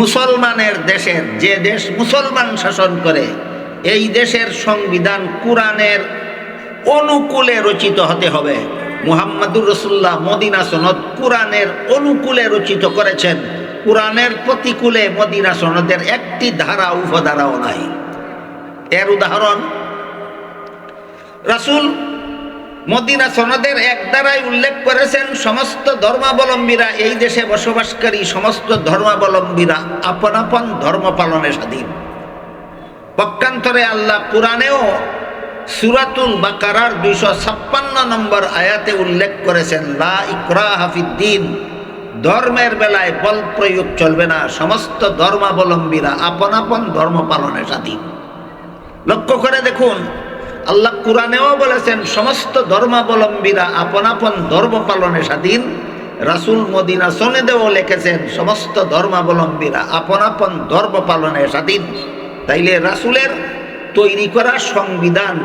মুসলমানের দেশের যে দেশ মুসলমান শাসন করে, এই দেশের সংবিধান কোরআনের অনুকূলে রচিত হতে হবে। মুহাম্মাদুর রসুল্লাহ মদিনা সনদ কোরআনের অনুকূলে রচিত করেছেন। কোরআনের প্রতিকূলে মদিনা সনদের একটি ধারা, উপধারাও নাই। এর উদাহরণ, রাসূল মদিনা সনদের এক দ্বারাই উল্লেখ করেছেন, সমস্ত ধর্মাবলম্বীরা, এই দেশে বসবাসকারী সমস্ত ধর্মাবলম্বীরা আপন আপন ধর্ম পালনে স্বাধীন। পক্ষান্তরে আল্লাহ পুরাণেও সুরাতুল বাকারার দুইশো ছাপ্পান্ন নম্বর আয়াতে উল্লেখ করেছেন, লা ইকরা হাফিদ্দিন ধর্মের বেলায় বল প্রয়োগ চলবে না, সমস্ত ধর্মাবলম্বীরা আপন আপন ধর্ম পালনে স্বাধীন। লক্ষ্য করে দেখুন আল্লাহ কোরআনেও বলেছেন, সমস্ত ধর্মাবলম্বীরা আপন আপন ধর্ম পালনে স্বাধীন। রাসুল মদিনা সনেদেও লিখেছেন, সমস্ত ধর্মাবলম্বীরা আপন আপন ধর্ম পালনে স্বাধীন। তাইলে রাসুলের তৈরি করা সংবিধান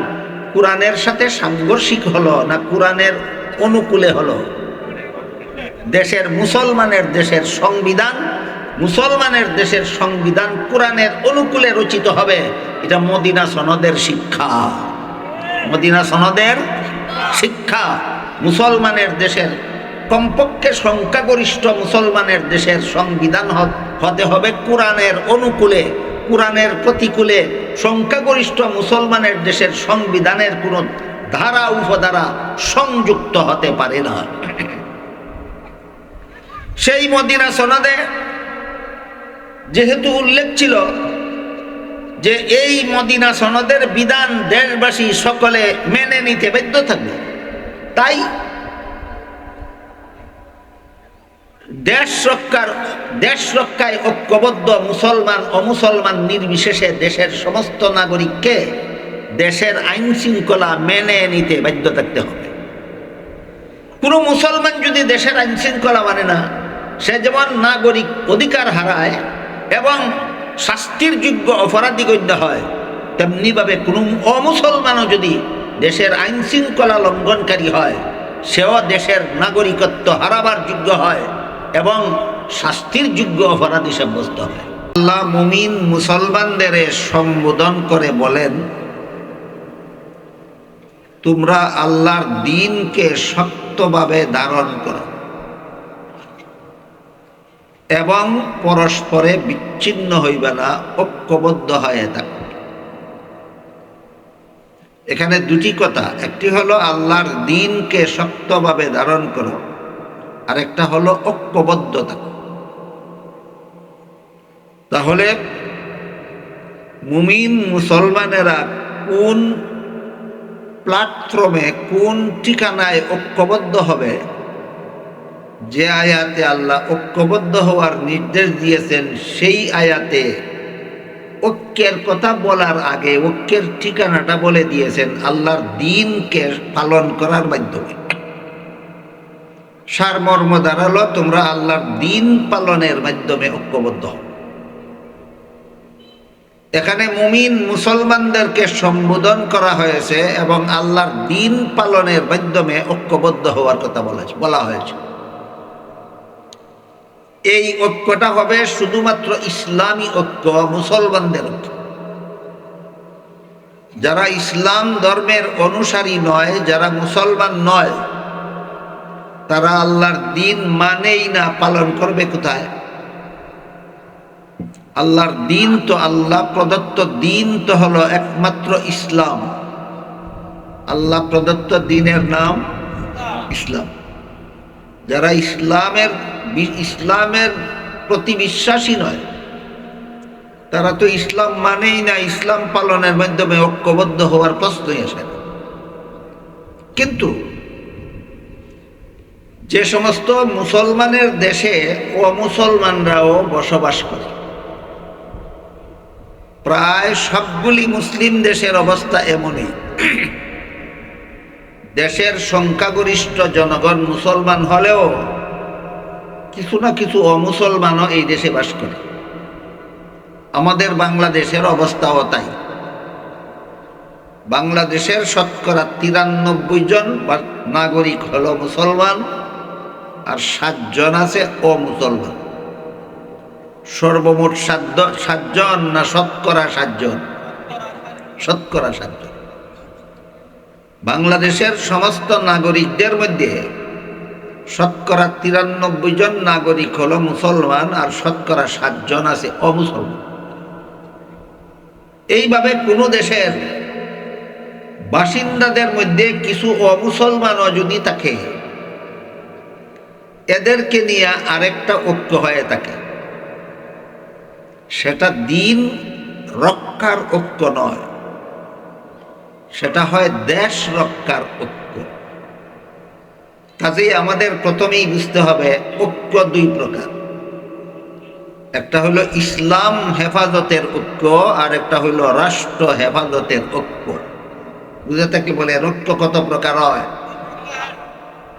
কোরআনের সাথে সাংঘর্ষিক হলো না কোরআনের অনুকূলে হলো? দেশের মুসলমানের দেশের সংবিধান, মুসলমানের দেশের সংবিধান কোরআনের অনুকূলে রচিত হবে, এটা মদিনা সনদের শিক্ষা। মদিনা সনদের শিক্ষা মুসলমানের দেশের কমপক্ষে সংখ্যাগরিষ্ঠ মুসলমানের দেশের সংবিধান হতে হবে কোরআনের অনুকূলে, কোরআনের প্রতিকূলে। সংখ্যাগরিষ্ঠ মুসলমানের দেশের সংবিধানের কোনো ধারা, উপধারা সংযুক্ত হতে পারে না। সেই মদিনা সনদে যেহেতু উল্লেখ ছিল যে এই মদিনা সনদের বিধান দেশবাসী সকলে মেনে নিতে বাধ্য থাকবে। তাই দেশ রক্ষার, দেশ রক্ষায় ঐক্যবদ্ধ মুসলমান অমুসলমান নির্বিশেষে দেশের সমস্ত নাগরিককে দেশের আইন শৃঙ্খলা মেনে নিতে বাধ্য থাকতে হবে। কোনো মুসলমান যদি দেশের আইন শৃঙ্খলা মানে না, সে যেমন নাগরিক অধিকার হারায় এবং শাস্তির যোগ্য অপরাধী গণ্য হয়, তেমনিভাবে কোনো অমুসলমানও যদি দেশের আইন শৃঙ্খলা লঙ্ঘনকারী হয়, সেও দেশের নাগরিকত্ব হারাবার যোগ্য হয় এবং শাস্তির যোগ্য অপরাধী সাব্যস্ত হয়। আল্লাহ মুমিন মুসলমানদের সম্বোধন করে বলেন, তোমরা আল্লাহর দিনকে শক্তভাবে ধারণ করো। এবং পরস্পরে বিচ্ছিন্ন হইবে না, ঐক্যবদ্ধ হয়ে থাকো। এখানে দুটি কথা, একটি হলো আল্লাহর দিনকে শক্তভাবে ধারণ করো আর একটা হলো ঐক্যবদ্ধতা। তাহলে মুমিন মুসলমানেরা কোন প্ল্যাটফর্মে, কোন ঠিকানায় ঐক্যবদ্ধ হবে যে আয়াতে আল্লাহ ঐক্যবদ্ধ হওয়ার নির্দেশ দিয়েছেন, সেই আয়াতে ঐক্যের কথা বলার আগে ঐক্যের ঠিকানাটা বলে দিয়েছেন, আল্লাহর দিনকে পালন করার মাধ্যমে। সারমর্ম দাঁড়াল, তোমরা আল্লাহর দিন পালনের মাধ্যমে ঐক্যবদ্ধ এখানে মুমিন মুসলমানদেরকে সম্বোধন করা হয়েছে এবং আল্লাহর দিন পালনের মাধ্যমে ঐক্যবদ্ধ হওয়ার কথা বলা হয়েছে। এই ঐক্যটা হবে শুধুমাত্র ইসলামী ঐক্য, মুসলমানদের ঐক্য। যারা ইসলাম ধর্মের অনুসারী নয়, যারা মুসলমান নয়, তারা আল্লাহর দিন মানেই না পালন করবে কোথায়? আল্লাহর দিন তো আল্লাহ, প্রদত্ত দিন তো হলো একমাত্র ইসলাম। আল্লাহ প্রদত্ত দিনের নাম ইসলাম। যারা ইসলামের ইসলামের প্রতি বিশ্বাসী নয়, তারা তো ইসলাম মানেই না, ইসলাম পালনের মাধ্যমে ঐক্যবদ্ধ হওয়ার প্রশ্নই আসে না। কিন্তু যে সমস্ত মুসলমানের দেশে অমুসলমানরাও বসবাস করে, প্রায় সবগুলি মুসলিম দেশের অবস্থা এমনই। দেশের সংখ্যাগরিষ্ঠ জনগণ মুসলমান হলেও কিছু না কিছু অমুসলমানও এই দেশে বাস করে। আমাদের বাংলাদেশের অবস্থাও তাই। বাংলাদেশের শতকরা তিরানব্বই জন নাগরিক হল মুসলমান আর সাতজন আছে অমুসলমান। সর্বমোট সাত সাতজন না শতকরা সাতজন শতকরা সাতজন বাংলাদেশের সমস্ত নাগরিকদের মধ্যে শতকরা তিরানব্বই জন নাগরিক হলো মুসলমান আর শতকরা সাতজন আছে অমুসলমান। এইভাবে কোনো দেশের বাসিন্দাদের মধ্যে কিছু অমুসলমানও যদি থাকে, এদেরকে নিয়ে আরেকটা ঐক্য হয়ে থাকে। সেটা দিন রক্ষার ঐক্য নয় সেটা হয় দেশ রক্ষার ঐক্য। কাজেই আমাদের প্রথমেই বুঝতে হবে ঐক্য দুই প্রকার। একটা হলো ইসলাম হেফাজতের ঐক্য, আর একটা হলো রাষ্ট্র হেফাজতের ঐক্য। বুঝে থাকলে বলে? ঐক্য কত প্রকার হয়?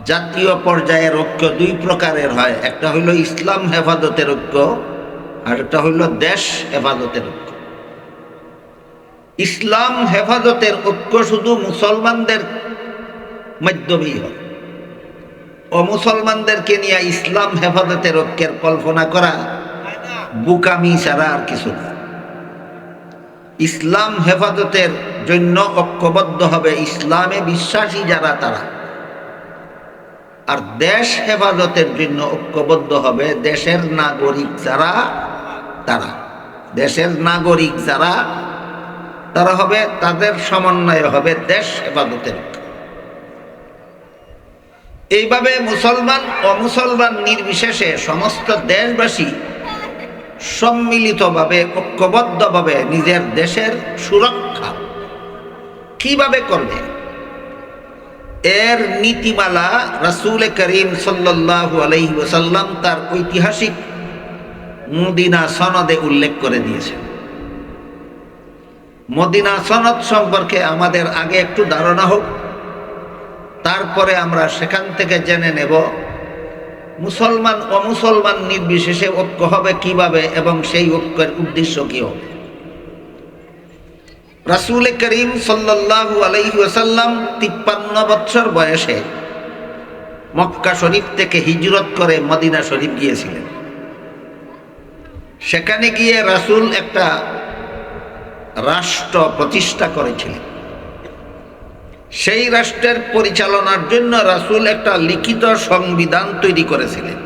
জাতীয় পর্যায়ের ঐক্য দুই প্রকারের হয়। একটা হইল ইসলাম হেফাজতের ঐক্য, আর একটা হইল দেশ হেফাজতের ঐক্য। ইসলাম হেফাজতের ঐক্য শুধু মুসলমানদের মাধ্যমেই হয়। অমুসলমানদেরকে নিয়ে ইসলাম হেফাজতের ঐক্যের কল্পনা করা বুকামি ছাড়া আর কিছু না। ইসলাম হেফাজতের জন্য ঐক্যবদ্ধ হবে ইসলামে বিশ্বাসী যারা তারা। আর দেশ হেফাজতের জন্য ঐক্যবদ্ধ হবে দেশের নাগরিক যারা তারা। দেশের নাগরিক যারা তারা হবে তাদের সমন্বয় হবে দেশ হেফাজতের এইভাবে মুসলমান, অমুসলমান নির্বিশেষে সমস্ত দেশবাসী সম্মিলিতভাবে, ঐক্যবদ্ধভাবে নিজের দেশের সুরক্ষা কীভাবে করবে? এর নীতিমালা রাসুল করিম সাল্লাহ আলহি তার ঐতিহাসিক মুদিনা সনদে উল্লেখ করে দিয়েছেন। মদিনা সনদ সম্পর্কে আমাদের আগে একটু ধারণা হোক। তারপরে আমরা সেখান থেকে জেনে নেব, মুসলমান অমুসলমান নির্বিশেষে ঐক্য হবে কীভাবে এবং সেই ঐক্যের উদ্দেশ্য কি হবে রাসুল করিম সাল্লাহু আলাইহি ওসাল্লাম তিপ্পান্ন বছর বয়সে মক্কা শরীফ থেকে হিজরত করে মদিনা শরীফ গিয়েছিলেন। সেখানে গিয়ে রাসুল একটা রাষ্ট্র প্রতিষ্ঠা করেছিলেন। সেই রাষ্ট্রের পরিচালনার জন্য রাসুল একটা লিখিত সংবিধান তৈরি করেছিলেন।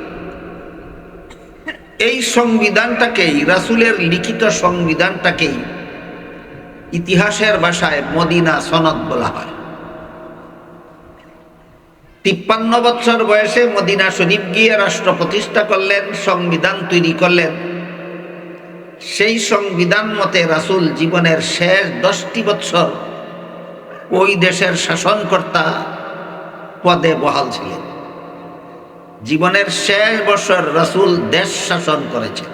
এই সংবিধানটাকেই, রাসুলের লিখিত সংবিধানটাকেই ইতিহাসের ভাষায় মদিনা সনদ বলা হয়। তিপ্পান্ন বছর বয়সে মদিনা শরীফ গিয়ে রাষ্ট্র প্রতিষ্ঠা করলেন, সংবিধান তৈরি করলেন। সেই সংবিধান মতে রাসুল জীবনের শেষ দশটি বছর ওই দেশের শাসনকর্তা পদে বহাল ছিলেন। জীবনের শেষ বছর রাসুল দেশ শাসন করেছেন।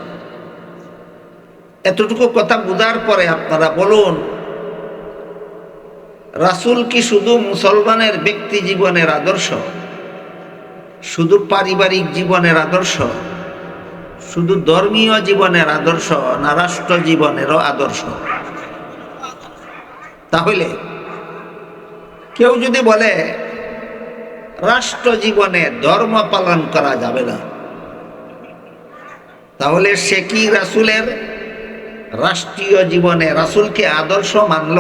এতটুকু কথা বুঝার পরে আপনারা বলুন, রাসুল কি শুধু মুসলমানের ব্যক্তি জীবনের আদর্শ, শুধু পারিবারিক জীবনের আদর্শ? শুধু ধর্মীয় জীবনের আদর্শ না রাষ্ট্র জীবনেরও আদর্শ। তাহলে কেউ যদি বলে, রাষ্ট্র জীবনে ধর্ম পালন করা যাবে না, তাহলে সে কি রাসুলের? রাষ্ট্রীয় জীবনে রাসুলকে আদর্শ মানল?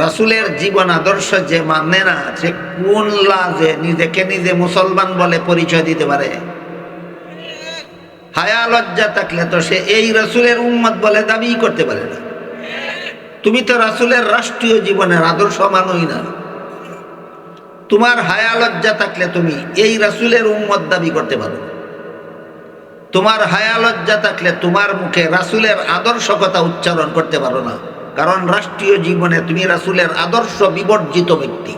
রাসুলের জীবন আদর্শ যে মানে না, সে কোন লাজে নিজেকে নিজে মুসলমান বলে পরিচয় দিতে পারে? হায়া লজ্জা থাকলে তো সে এই রাসুলের উম্মত বলে দাবি করতে পারে না। তুমি তো রাসুলের রাষ্ট্রীয় জীবনের আদর্শ মানোই না। তোমার হায়া লজ্জা থাকলে তুমি এই রাসুলের উম্মত দাবি করতে পারো তোমার হায়া লজ্জা থাকলে তোমার মুখে রাসুলের আদর্শ কথা উচ্চারণ করতে পারো না। কারণ রাষ্ট্রীয় জীবনে তুমি রাসুলের আদর্শ বিবর্জিত ব্যক্তি।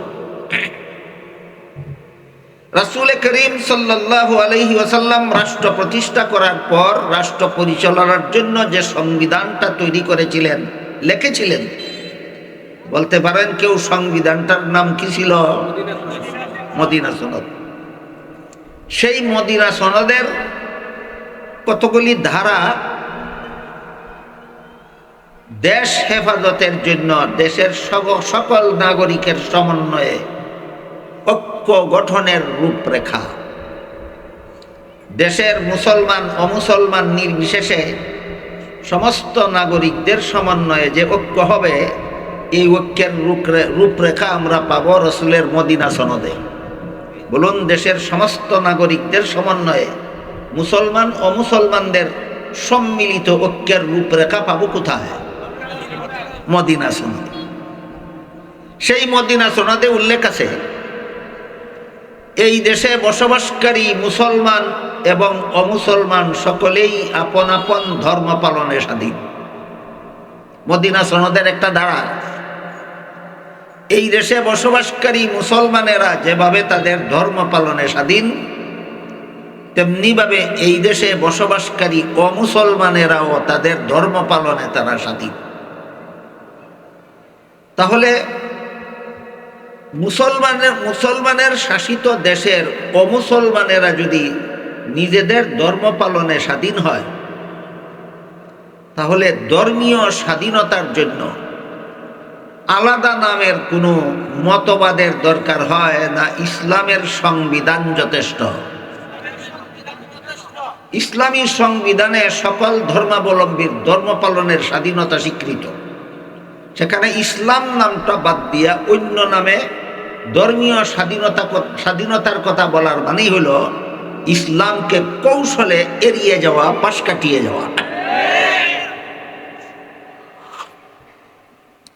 রাসুল করিম সাল্লাহ আলহি ওসাল্লাম রাষ্ট্র প্রতিষ্ঠা করার পর রাষ্ট্র পরিচালনার জন্য যে সংবিধানটা তৈরি করেছিলেন লিখেছিলেন। বলতে পারেন কেউ সংবিধানটার নাম কি ছিল? মদিনা সনদ। সেই মদিনা সনদের কতগুলি ধারা দেশ হেফাজতের জন্য দেশের সকল নাগরিকের সমন্বয়ে ঐক্য গঠনের রূপরেখা। দেশের মুসলমান, অমুসলমান নির্বিশেষে সমস্ত নাগরিকদের সমন্বয়ে যে ঐক্য হবে, এই ঐক্যের রূপরে- রূপরেখা আমরা পাব রসুলের মদিনা সনদে। বলুন, দেশের সমস্ত নাগরিকদের সমন্বয়ে মুসলমান, অমুসলমানদের সম্মিলিত ঐক্যের রূপরেখা পাবো কোথায়? মদিনা সনদে। সেই মদিনা সনদে উল্লেখ আছে এই দেশে বসবাসকারী মুসলমান এবং অমুসলমান সকলেই আপন আপন ধর্ম পালনে স্বাধীন। মদিনা সনদের একটা ধারা। এই দেশে বসবাসকারী মুসলমানেরা যেভাবে তাদের ধর্ম পালনে স্বাধীন, তেমনিভাবে এই দেশে বসবাসকারী অমুসলমানেরাও তাদের ধর্ম পালনে তারা স্বাধীন। তাহলে মুসলমানের মুসলমানের শাসিত দেশের অমুসলমানেরা যদি নিজেদের ধর্ম পালনে স্বাধীন হয়, তাহলে ধর্মীয় স্বাধীনতার জন্য আলাদা নামের কোনো মতবাদের দরকার হয় না, ইসলামের সংবিধান যথেষ্ট। ইসলামী সংবিধানে সকল ধর্মাবলম্বীর ধর্ম পালনের স্বাধীনতা স্বীকৃত। সেখানে ইসলাম নামটা বাদ দিয়া অন্য নামে ধর্মীয় স্বাধীনতা স্বাধীনতার কথা বলার মানেই হলো ইসলামকে কৌশলে এড়িয়ে যাওয়া, পাশ কাটিয়ে যাওয়া।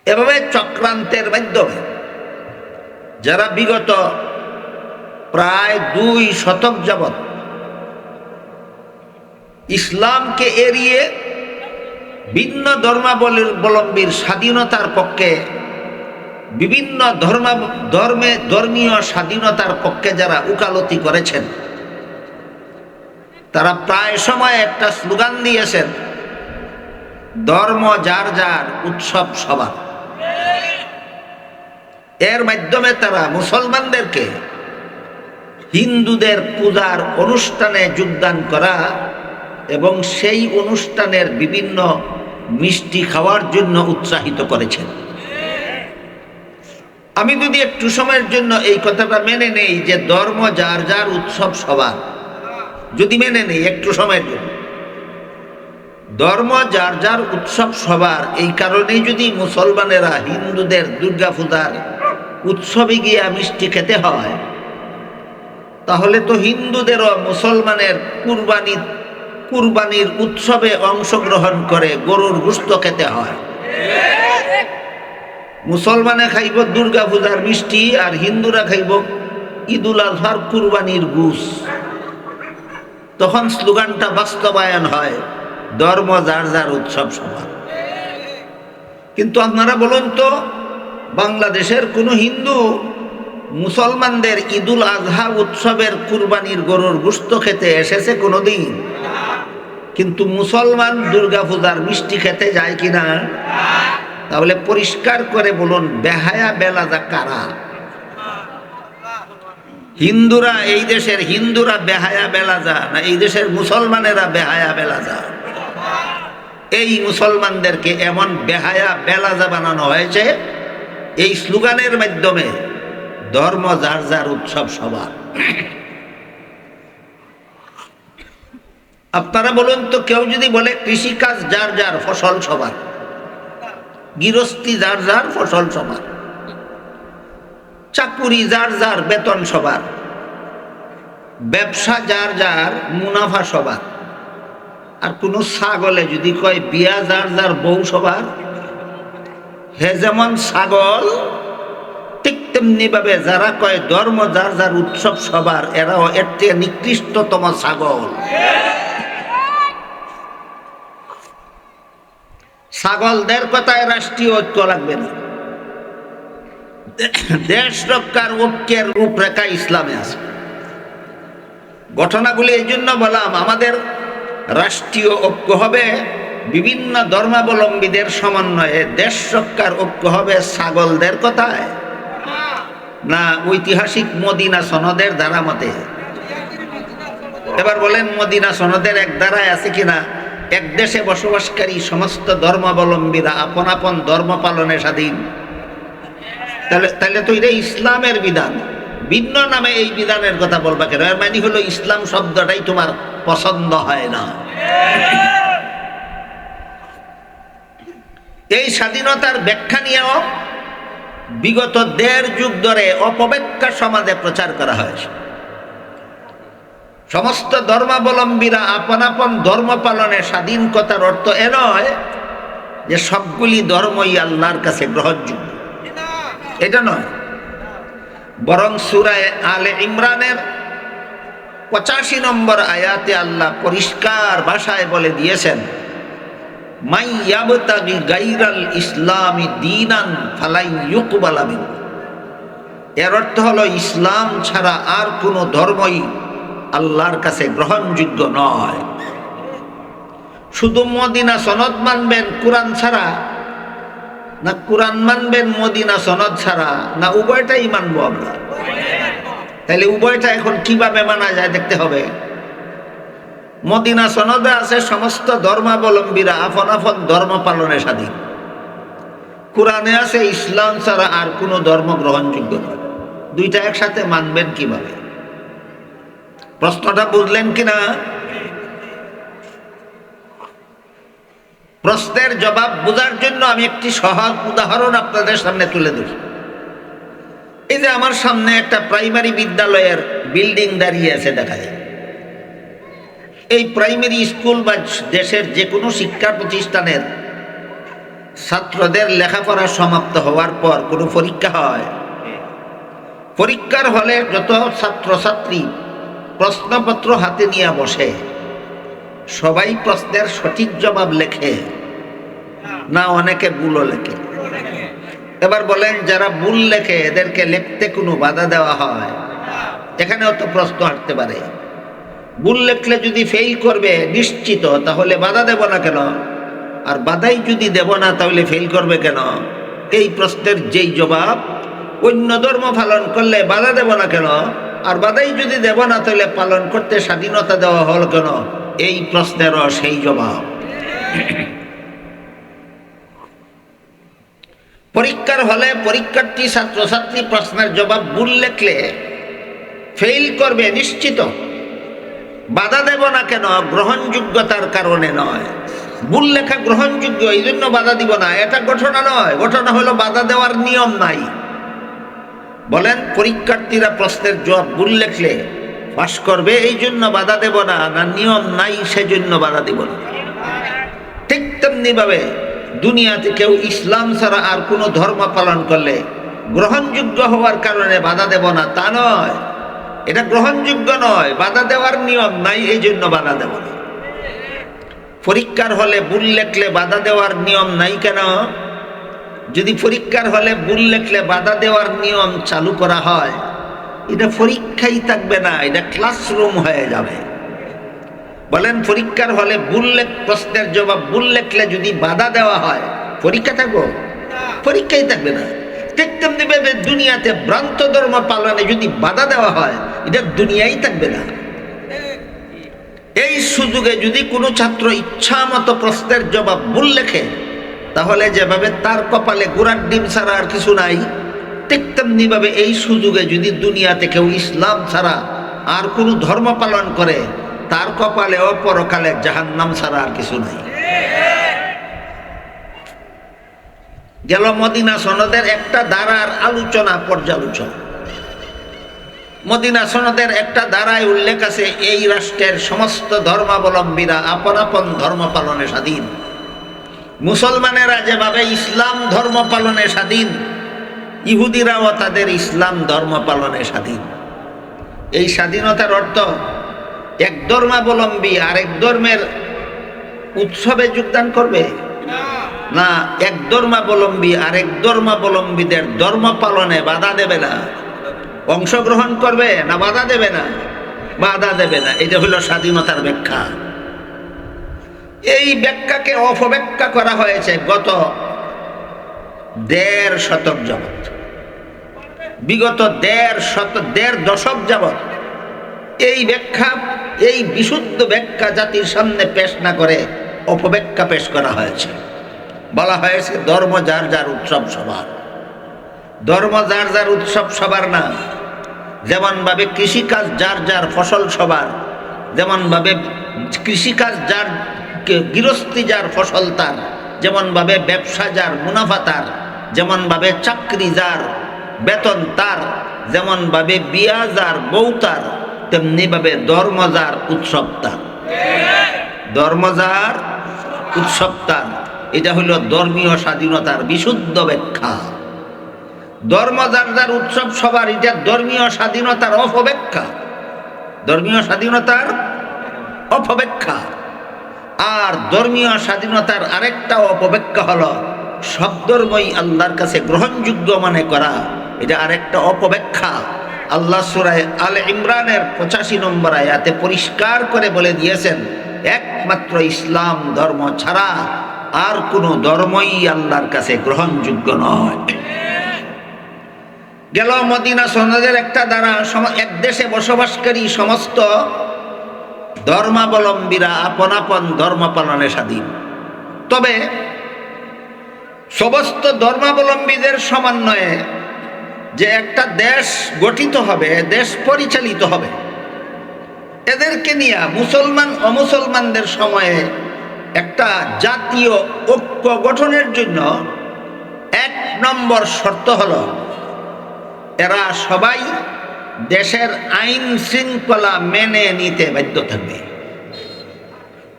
এভাবে চক্রান্তের মাধ্যমে যারা বিগত প্রায় দুই শতক যাবৎ ইসলামকে এড়িয়ে ভিন্ন ধর্মাবলম্বীর স্বাধীনতার পক্ষে, বিভিন্ন ধর্মা, ধর্মে ধর্মীয় স্বাধীনতার পক্ষে যারা উকালতি করেছেন, তারা প্রায় সময় একটা স্লোগান দিয়েছেন, ধর্ম যার যার উৎসব সবার। এর মাধ্যমে তারা মুসলমানদেরকে হিন্দুদের পূজার অনুষ্ঠানে যোগদান করা এবং সেই অনুষ্ঠানের বিভিন্ন মিষ্টি খাওয়ার জন্য উৎসাহিত করেছেন। আমি যদি একটু সময়ের জন্য এই কথাটা মেনে নেই যে ধর্ম যার যার উৎসব সবার, যদি মেনে নেই একটু সময়ের জন্য। ধর্ম যার যার উৎসব সবার, এই কারণেই যদি মুসলমানেরা হিন্দুদের দুর্গা পূজার উৎসবে গিয়া মিষ্টি খেতে হয়, তাহলে তো হিন্দুদেরও মুসলমানের কুরবানি কুরবানির উৎসবে অংশগ্রহণ করে গরুর গুস্ত খেতে হয়। মুসলমানে খাইব দুর্গা পূজার মিষ্টি আর হিন্দুরা খাইব ঈদুল আজহার কুরবানির গুস। তখন স্লোগানটা বাস্তবায়ন হয়, ধর্ম যার যার উৎসব সবার কিন্তু আপনারা বলুন তো, বাংলাদেশের কোনো হিন্দু মুসলমানদের ঈদুল আজহা উৎসবের কুরবানির গরুর গুস্ত খেতে এসেছে কোনোদিন? কিন্তু মুসলমান দুর্গা পূজার মিষ্টি খেতে যায় কিনা? তাহলে পরিষ্কার করে বলুন, বেহায়া বেলাজা কারা? হিন্দুরা এই দেশের হিন্দুরা বেহায়া বেলাজা না এই দেশের মুসলমানেরা বেহায়া বেলাজা এই মুসলমানদেরকে এমন বেহায়া বেলাজা বানানো হয়েছে, এই স্লোগানের মাধ্যমে ধর্ম যার যার উৎসব সবার। আপনারা বলুন তো, কেউ যদি বলে কৃষিকাজ যার যার, ফসল সবার। গৃহস্থী যার যার, ফসল সবার। চাকুরি যার যার, বেতন সবার। ব্যবসা যার যার, মুনাফা সবার। আর কোনো ছাগলে যদি কয়, বিয়া যার যার, বউ সবার। হে যেমন ছাগল, ঠিক তেমনি ভাবে যারা কয়, ধর্ম যার যার, উৎসব সবার, এরাও এর থেকে নিকৃষ্টতম ছাগল। ছাগলদের কথায় রাষ্ট্রীয় ঐক্য লাগবে না। দেশ রক্ষার ঐক্যের রূপরেখা ইসলামে আছে। ঘটনাগুলি এই জন্য বললাম, আমাদের রাষ্ট্রীয় ঐক্য হবে বিভিন্ন ধর্মাবলম্বীদের সমন্বয়ে। দেশ রক্ষার ঐক্য হবে ছাগলদের কথায়, না ঐতিহাসিক মদিনা সনদের দ্বারা মতে। এবার বলেন মদিনা সনদের এক দ্বারায় আছে কিনা? এক দেশে বসবাসকারী সমস্ত ধর্মাবলম্বীরা আপন আপন ধর্ম পালনে স্বাধীন। তাহলে তাহলে তো এটা ইসলামের বিধান। ভিন্ন নামে এই বিধানের কথা বলবা কেন? এর মানে হলো ইসলাম শব্দটাই তোমার পছন্দ হয় না। এই স্বাধীনতার ব্যাখ্যা নিয়েও বিগত দেড় যুগ ধরে অপব্যাখ্যা সমাজে প্রচার করা হয়েছে। সমস্ত ধর্মাবলম্বীরা আপন আপন ধর্ম পালনে স্বাধীন কথার অর্থ এ নয় যে সবগুলি ধর্মই আল্লাহর কাছে গ্রহণযোগ্য এটা নয় বরং সুরায় আলে ইমরানের পঁচাশি নম্বর আয়াতে আল্লাহ পরিষ্কার ভাষায় বলে দিয়েছেন গাইরাল ইসলামী। এর অর্থ হলো ইসলাম ছাড়া আর কোনো ধর্মই আল্লাহর কাছে গ্রহণযোগ্য নয়। শুধু মদিনা সনদ মানবেন, কোরআন ছাড়া। না কোরআন মানবেন, মদিনা সনদ ছাড়া। না উভয়টাই মানবো আমরা। তাহলে উভয়টা এখন কীভাবে মানা যায় দেখতে হবে। মদিনা সনদে আছে সমস্ত ধর্মাবলম্বীরা আফন আফন ধর্ম পালনে স্বাধীন। কোরআনে আছে ইসলাম ছাড়া আর কোনো ধর্ম গ্রহণযোগ্য নয়। দুইটা একসাথে মানবেন কীভাবে? প্রশ্নটা বুঝলেন কিনা? প্রশ্নের জবাব বোঝার জন্য আমি একটি সহজ উদাহরণ আপনাদের সামনে তুলে দেব এই যে আমার সামনে একটা প্রাইমারি বিদ্যালয়ের বিল্ডিং দাঁড়িয়ে আছে দেখা যায়। এই প্রাইমারি স্কুল বা দেশের যে কোনো শিক্ষা প্রতিষ্ঠানের ছাত্রদের লেখাপড়া সমাপ্ত হওয়ার পর কোনো পরীক্ষা হয়। পরীক্ষার হলে যত ছাত্রছাত্রী প্রশ্নপত্র হাতে নিয়ে বসে। সবাই প্রশ্নের সঠিক জবাব লেখে, না অনেকে ভুলও লেখে। এবার বলেন, যারা ভুল লেখে, এদেরকে লিখতে কোনো বাধা দেওয়া হয়? এখানেও তো প্রশ্ন হাঁটতে পারে। ভুল লেখলে যদি ফেল করবে, নিশ্চিত, তাহলে বাধা দেব না কেন? আর বাধাই যদি দেব না, তাহলে ফেল করবে কেন? এই প্রশ্নের যেই জবাব, অন্য ধর্ম পালন করলে বাধা দেব না কেন? আর বাধাই যদি দেব না, তাহলে পালন করতে স্বাধীনতা দেওয়া হল কেন? এই প্রশ্নেরও সেই জবাব। পরীক্ষার হলে পরীক্ষার্থী, ছাত্রছাত্রী প্রশ্নের জবাব ভুল লেখলে ফেল করবে নিশ্চিত। বাধা দেব না কেন? গ্রহণযোগ্যতার কারণে নয়। ভুল লেখা গ্রহণযোগ্য এই জন্য বাধা দিব না। এটা ঘটনা নয়। ঘটনা হলো বাধা দেওয়ার নিয়ম নাই। বলেন, পরীক্ষার্থীরা প্রশ্নের জবাব ভুল লেখলে পাশ করবে, এই জন্য বাধা দেব না না নিয়ম নাই, সেজন্য বাধা দিব না। ঠিক তেমনি ভাবে দুনিয়াতে কেউ ইসলাম ছাড়া আর কোনো ধর্ম পালন করলে গ্রহণযোগ্য হওয়ার কারণে বাধা দেব না, তা নয়। এটা গ্রহণযোগ্য নয়, বাধা দেওয়ার নিয়ম নাই, এই জন্য বাধা দেব না। পরীক্ষার হলে ভুল লেখলে বাধা দেওয়ার নিয়ম নাই কেন? যদি পরীক্ষার হলে ভুল লেখলে বাধা দেওয়ার নিয়ম চালু করা হয়, এটা পরীক্ষাই থাকবে না, এটা ক্লাসরুম হয়ে যাবে। বলেন, পরীক্ষার হলে ভুল লেখ, প্রশ্নের জবাব ভুল লেখলে যদি বাধা দেওয়া হয়, পরীক্ষা থাকব? পরীক্ষাই থাকবে না। ঠিক তেমনি ভাবে দুনিয়াতে ভ্রান্ত ধর্ম পালনে যদি বাধা দেওয়া হয়, এটা দুনিয়াই থাকবে না। এই সুযোগে যদি কোনো ছাত্র ইচ্ছা মতো প্রশ্নের জবাব ভুল লেখে তাহলে যেভাবে তার কপালে গোড়ার ডিম ছাড়া আর কিছু নাই, ঠিক তেমনিভাবে এই সুযোগে যদি দুনিয়াতে কেউ ইসলাম ছাড়া আর কোনো ধর্ম পালন করে, তার কপালে অপরকালে জাহান্নাম ছাড়া আর কিছু নাই। গেল মদিনা সনদের একটা ধারার আলোচনা, পর্যালোচনা। মদিনা সনদের একটা ধারায় উল্লেখ আছে, এই রাষ্ট্রের সমস্ত ধর্মাবলম্বীরা আপন আপন ধর্ম পালনে স্বাধীন। মুসলমানেরা যেভাবে ইসলাম ধর্ম পালনে স্বাধীন, ইহুদিরাও তাদের ইসলাম ধর্ম পালনে স্বাধীন। এই স্বাধীনতার অর্থ এক ধর্মাবলম্বী আরেক ধর্মের উৎসবে যোগদান করবে? না, এক ধর্মাবলম্বী আরেক ধর্মাবলম্বীদের ধর্ম পালনে বাধা দেবে না। অংশগ্রহণ করবে না, বাধা দেবে না। বাধা দেবে না। এটা হলো স্বাধীনতার ব্যাখ্যা। এই ব্যাখ্যাকে অপব্যাখ্যা করা হয়েছে গত দেড় শতক যাবৎ। বিগত দেড় শত, দেড় দশক যাবৎ এই ব্যাখ্যা, এই বিশুদ্ধ ব্যাখ্যা জাতির সামনে পেশ না করে অপব্যাখ্যা পেশ করা হয়েছে। বলা হয়েছে ধর্ম যার যার উৎসব সবার। ধর্ম যার যার উৎসব সবার না। যেমনভাবে কৃষিকাজ যার যার ফসল সবার। যেমনভাবে কৃষিকাজ যার গৃহস্থী যার ফসল তার যেমনভাবে ব্যবসা যার মুনাফা তার যেমনভাবে চাকরি যার বেতন তার যেমনভাবে বিয়া যার বউ তার তেমনিভাবে ধর্ম যার উৎসব তার। ধর্ম যার উৎসব তার, এটা হইল ধর্মীয় স্বাধীনতার বিশুদ্ধ ব্যাখ্যা। ধর্ম যার যার উৎসব সবার, এটা ধর্মীয় স্বাধীনতার অপব্যাখ্যা। ধর্মীয় স্বাধীনতার অপব্যাখ্যা। আর ধর্মীয় স্বাধীনতার আরেকটা অপব্যাখ্যা হলো, সব ধর্মই আল্লাহর কাছে গ্রহণযোগ্য মনে করা। এটা আরেকটা অপব্যাখ্যা। আল্লাহ সুরায় আল ইমরানের পঁচাশি নম্বর আয়াতে পরিষ্কার করে বলে দিয়েছেন, একমাত্র ইসলাম ধর্ম ছাড়া আর কোনো ধর্মই আল্লাহর কাছে গ্রহণযোগ্য নয়। গেল মদিনা সনদের একটা দ্বারা এক দেশে বসবাসকারী সমস্ত ধর্মাবলম্বীরা আপন আপন ধর্ম পালনে স্বাধীন। তবে সমস্ত ধর্মাবলম্বীদের সমন্বয়ে যে একটা দেশ গঠিত হবে, দেশ পরিচালিত হবে, এদেরকে নিয়ে মুসলমান, অমুসলমানদের সময়ে একটা জাতীয় ঐক্য গঠনের জন্য এক নম্বর শর্ত হলো, এরা সবাই দেশের আইন শৃঙ্খলা মেনে নিতে বাধ্য থাকবে।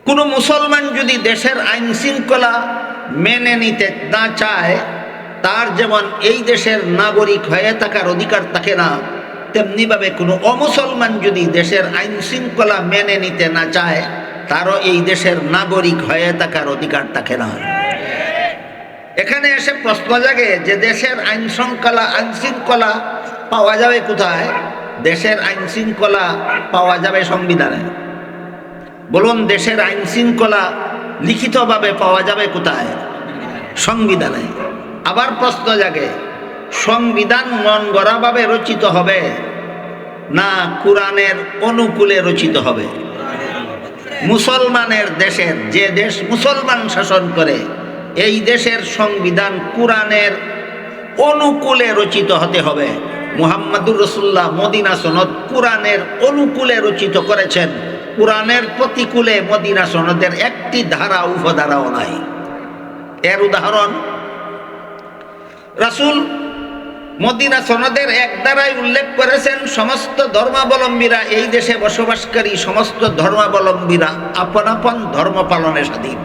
কোনো মুসলমান যদি দেশের আইন শৃঙ্খলা মেনে নিতে না চায়, তার যেমন এই দেশের নাগরিক হয়ে থাকার অধিকার থাকে না, তেমনিভাবে কোনো অমুসলমান যদি দেশের আইন শৃঙ্খলা মেনে নিতে না চায়, তারও এই দেশের নাগরিক হয়ে থাকার অধিকার থাকে না। এখানে এসে প্রশ্ন জাগে যে দেশের আইন শৃঙ্খলা আইন শৃঙ্খলা পাওয়া যাবে কোথায়? দেশের আইন শৃঙ্খলা পাওয়া যাবে সংবিধানে। বলুন, দেশের আইন শৃঙ্খলা লিখিতভাবে পাওয়া যাবে কোথায়? সংবিধানে। আবার প্রশ্ন জাগে, সংবিধান মন গড়াভাবে রচিত হবে না কোরআনের অনুকূলে রচিত হবে? মুসলমানের দেশের, যে দেশ মুসলমান শাসন করে, এই দেশের সংবিধান কোরআনের অনুকূলে রচিত হতে হবে। মুহাম্মাদুর রসুল্লাহ মদিনা সনদ কোরআনের অনুকূলে রচিত করেছেন। কোরআনের প্রতিকূলে মদিনা সনদের একটি ধারা, উপধারাও নাই। এর উদাহরণ, রাসূল মদিনা সনদের এক দ্বারাই উল্লেখ করেছেন, সমস্ত ধর্মাবলম্বীরা এই দেশে বসবাসকারী সমস্ত ধর্মাবলম্বীরা আপন আপন ধর্ম পালনে স্বাধীন।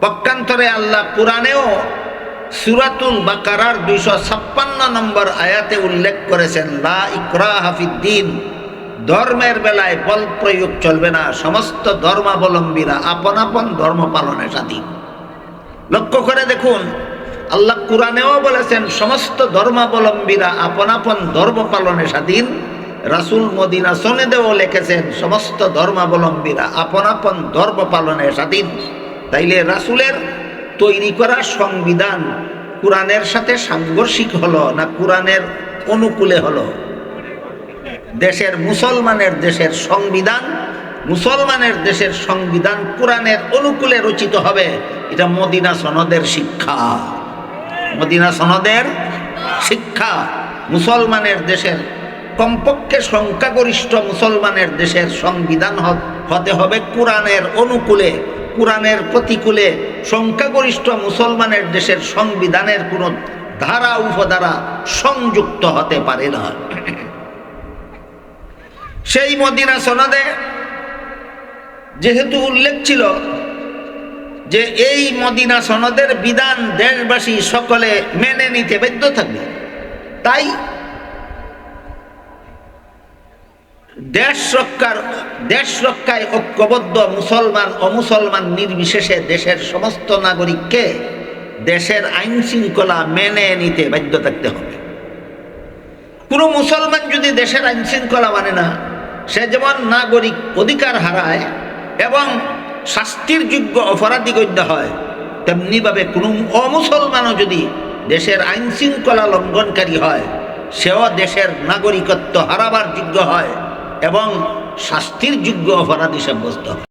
পক্ষান্তরে আল্লাহ পুরাণেও সুরাতুল বাকারার দুইশো ছাপ্পান্ন নম্বর আয়াতে উল্লেখ করেছেন, লা ইকরা হাফিদ্দিন ধর্মের বেলায় বল প্রয়োগ চলবে না, সমস্ত ধর্মাবলম্বীরা আপন আপন ধর্ম পালনে স্বাধীন। লক্ষ্য করে দেখুন, আল্লাহ কোরআনেও বলেছেন, সমস্ত ধর্মাবলম্বীরা আপন আপন ধর্ম পালনে স্বাধীন রাসুল মদিনা সনেদেও লিখেছেন, সমস্ত ধর্মাবলম্বীরা আপন আপন ধর্ম পালনে স্বাধীন তাইলে রাসুলের তৈরি করা সংবিধান কোরআনের সাথে সাংঘর্ষিক হলো না কোরআনের অনুকূলে হলো? দেশের মুসলমানের দেশের সংবিধান, মুসলমানের দেশের সংবিধান কোরআনের অনুকূলে রচিত হবে। এটা মদিনা সনদের শিক্ষা। মদিনা সনদের শিক্ষা। মুসলমানের দেশের কমপক্ষে সংখ্যাগরিষ্ঠ মুসলমানের দেশের সংবিধান হতে হবে কোরআনের অনুকূলে। কোরআনের প্রতিকূলে সংখ্যাগরিষ্ঠ মুসলমানের দেশের সংবিধানের কোনো ধারা, উপধারা সংযুক্ত হতে পারে না। সেই মদিনা সনদে যেহেতু উল্লেখ ছিল যে এই মদিনা সনদের বিধান দেশবাসী সকলে মেনে নিতে বাধ্য থাকবে, তাই দেশ রক্ষার, দেশ রক্ষায় ঐক্যবদ্ধ মুসলমান অমুসলমান নির্বিশেষে দেশের সমস্ত নাগরিককে দেশের আইন শৃঙ্খলা মেনে নিতে বাধ্য থাকতে হবে। কোনো মুসলমান যদি দেশের আইন শৃঙ্খলা মানে না, সে যেমন নাগরিক অধিকার হারায় এবং শাস্তির যোগ্য অপরাধী গণ্য হয়, তেমনিভাবে কোনো অমুসলমানও যদি দেশের আইন শৃঙ্খলা লঙ্ঘনকারী হয়, সেও দেশের নাগরিকত্ব হারাবার যোগ্য হয়। এবং শাস্তির যোগ্য অপরাধ সাব্যস্ত